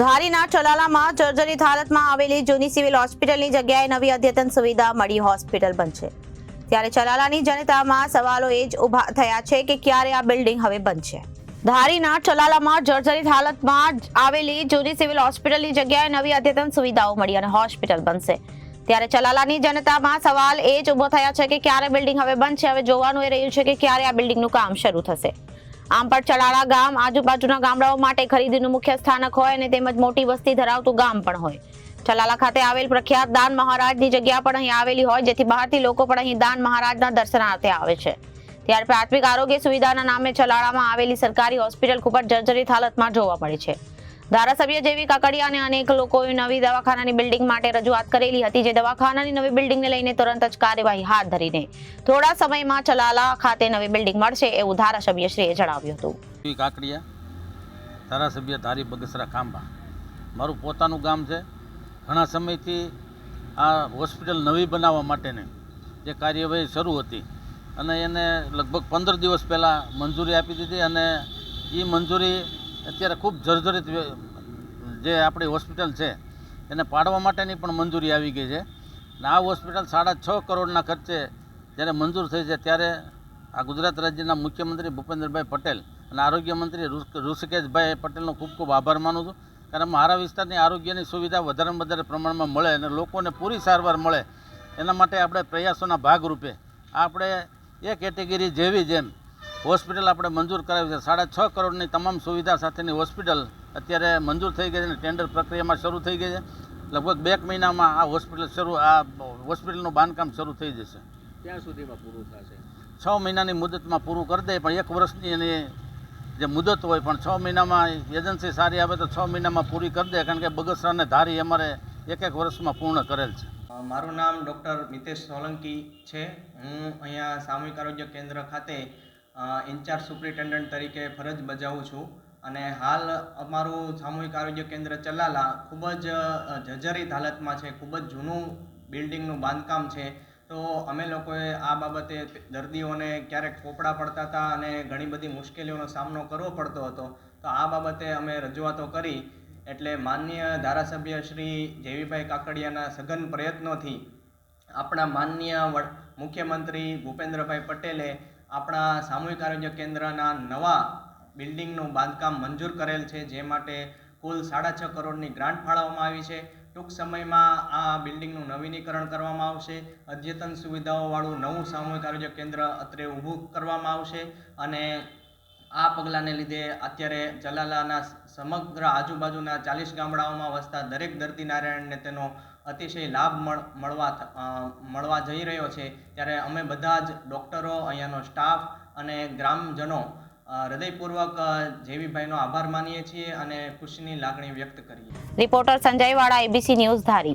ધારીના ચલાલામાં જર્જરિત હાલતમાં આવેલી જૂની સિવિલ હોસ્પિટલની જગ્યાએ નવી અદ્યતન સુવિધા મળી હોસ્પિટલ બનશે. ત્યારે ચલાલાની જનતામાં સવાલો એ જ ઊભા થયા છે કે ક્યારે આ બિલ્ડિંગ હવે બનશે. ધારીના ચલાલામાં જર્જરિત હાલતમાં આવેલી જૂની સિવિલ હોસ્પિટલની જગ્યાએ નવી અદ્યતન સુવિધાઓ મળી અને હોસ્પિટલ બનશે. ત્યારે ચલાલાની જનતામાં સવાલ એ જ ઊભો થયા છે કે ક્યારે બિલ્ડિંગ હવે બનશે? હવે જોવાનું એ રહ્યું છે કે ક્યારે આ બિલ્ડિંગનું કામ શરૂ થશે. આમ પણ ચલાળા ગામ આજુબાજુના ગામડાઓ માટે ખરીદીનું મુખ્ય સ્થાનક હોય અને તેમજ મોટી વસ્તી ધરાવતું ગામ પણ હોય. ચલાલા ખાતે આવેલ પ્રખ્યાત દાન મહારાજની જગ્યા પણ અહીં આવેલી હોય, જેથી બહારથી લોકો પણ અહીં દાન મહારાજના દર્શનાર્થે આવે છે. ત્યારે પ્રાથમિક આરોગ્ય સુવિધાના નામે ચલાળામાં આવેલી સરકારી હોસ્પિટલ ખૂબ જ જર્જરિત હાલતમાં જોવા મળી છે. ધારાસભ્ય જેવી કાકડિયા અને અનેક લોકોએ નવી દવાખાનાની બિલ્ડિંગ માટે રજૂઆત કરેલી હતી, જે દવાખાનાની નવી બિલ્ડિંગને લઈને તુરંત જ કાર્યવાહી હાથ ધરીને થોડા સમયમાં ચલાલા ખાતે નવી બિલ્ડિંગ મળશે એવું ધારાસભ્ય શ્રીએ જણાવ્યું હતું. કાકડિયા, ધારાસભ્ય ધારી બગસરા ખાંભા. મારું પોતાનું ગામ છે. ઘણા સમયથી આ હોસ્પિટલ નવી બનાવવા માટેની જે કાર્યવાહી શરૂ હતી અને એને લગભગ પંદર દિવસ પહેલાં મંજૂરી આપી દીધી અને એ મંજૂરી અત્યારે ખૂબ જર્જરિત જે આપણી હોસ્પિટલ છે, એને પાડવા માટેની પણ મંજૂરી આવી ગઈ છે. અને આ હોસ્પિટલ સાડા છ કરોડના ખર્ચે જ્યારે મંજૂર થઈ છે ત્યારે આ ગુજરાત રાજ્યના મુખ્યમંત્રી ભૂપેન્દ્રભાઈ પટેલ અને આરોગ્ય મંત્રી ઋષિકેશભાઈ પટેલનો ખૂબ ખૂબ આભાર માનું છું. કારણ મારા વિસ્તારની આરોગ્યની સુવિધા વધારેમાં વધારે પ્રમાણમાં મળે અને લોકોને પૂરી સારવાર મળે, એના માટે આપણે પ્રયાસોના ભાગરૂપે આપણે એ કેટેગરી જેવી જેમ હોસ્પિટલ આપણે મંજૂર કરાવી છે. સાડા છ કરોડની તમામ સુવિધા સાથેની હોસ્પિટલ અત્યારે મંજૂર થઈ ગઈ છે અને ટેન્ડર પ્રક્રિયામાં શરૂ થઈ ગઈ છે. લગભગ બે મહિનામાં આ હોસ્પિટલ શરૂ આ હોસ્પિટલનું બાંધકામ શરૂ થઈ જશે. ત્યાં સુધીમાં પૂરું થશે? છ મહિનાની મુદતમાં પૂરું કરી દે પણ એક વર્ષની એની જે મુદત હોય પણ છ મહિનામાં એજન્સી સારી આવે તો છ મહિનામાં પૂરી કરી દે કારણ કે બગસરાને ધારી અમારે એક એક વર્ષમાં પૂર્ણ કરેલ છે. મારું નામ ડૉક્ટર મિતેશ સોલંકી છે. હું અહીંયા સામૂહિક આરોગ્ય કેન્દ્ર ખાતે ઇન્ચાર્જ સુપ્રિન્ટેન્ડન્ટ તરીકે ફરજ બજાવું છું. અને હાલ અમારું સામૂહિક આરોગ્ય કેન્દ્ર ચલાલા ખૂબ જ જર્જરિત હાલતમાં છે. ખૂબ જ જૂનું બિલ્ડિંગનું બાંધકામ છે. તો અમે લોકોએ આ બાબતે દર્દીઓને ક્યારેક પોપડા પડતા હતા અને ઘણી બધી મુશ્કેલીઓનો સામનો કરવો પડતો હતો. તો આ બાબતે અમે રજૂઆતો કરી. એટલે માનનીય ધારાસભ્ય શ્રી જેવીભાઈ કાકડિયાના સઘન પ્રયત્નોથી આપણા માનનીય મુખ્યમંત્રી ભૂપેન્દ્રભાઈ પટેલે આપણા સામૂહિક આરોગ્ય કેન્દ્રના નવા બિલ્ડિંગનું બાંધકામ મંજૂર કરેલ છે, જે માટે કુલ સાડા છ કરોડની ગ્રાન્ટ ફાળવવામાં આવી છે. ટૂંક સમયમાં આ બિલ્ડિંગનું નવીનીકરણ કરવામાં આવશે. અદ્યતન સુવિધાઓવાળું નવું સામૂહિક આરોગ્ય કેન્દ્ર અત્રે ઊભું કરવામાં આવશે અને આ પગલાંને લીધે અત્યારે જલાલાના સમગ્ર આજુબાજુના ચાલીસ ગામડાઓમાં વસતા દરેક દર્દી નારાયણને તેનો અતિશય લાભ મળ, મળવા મળવા જઈ રહ્યો છે. ત્યારે અમે બધા જ ડૉક્ટરો, અહીંયાનો સ્ટાફ અને ગ્રામજનો હૃદયપૂર્વક જેવીભાઈનો આભાર માનીએ છીએ અને ખુશીની લાગણી વ્યક્ત કરીએ. Reporter Sanjay ABC news Dhari.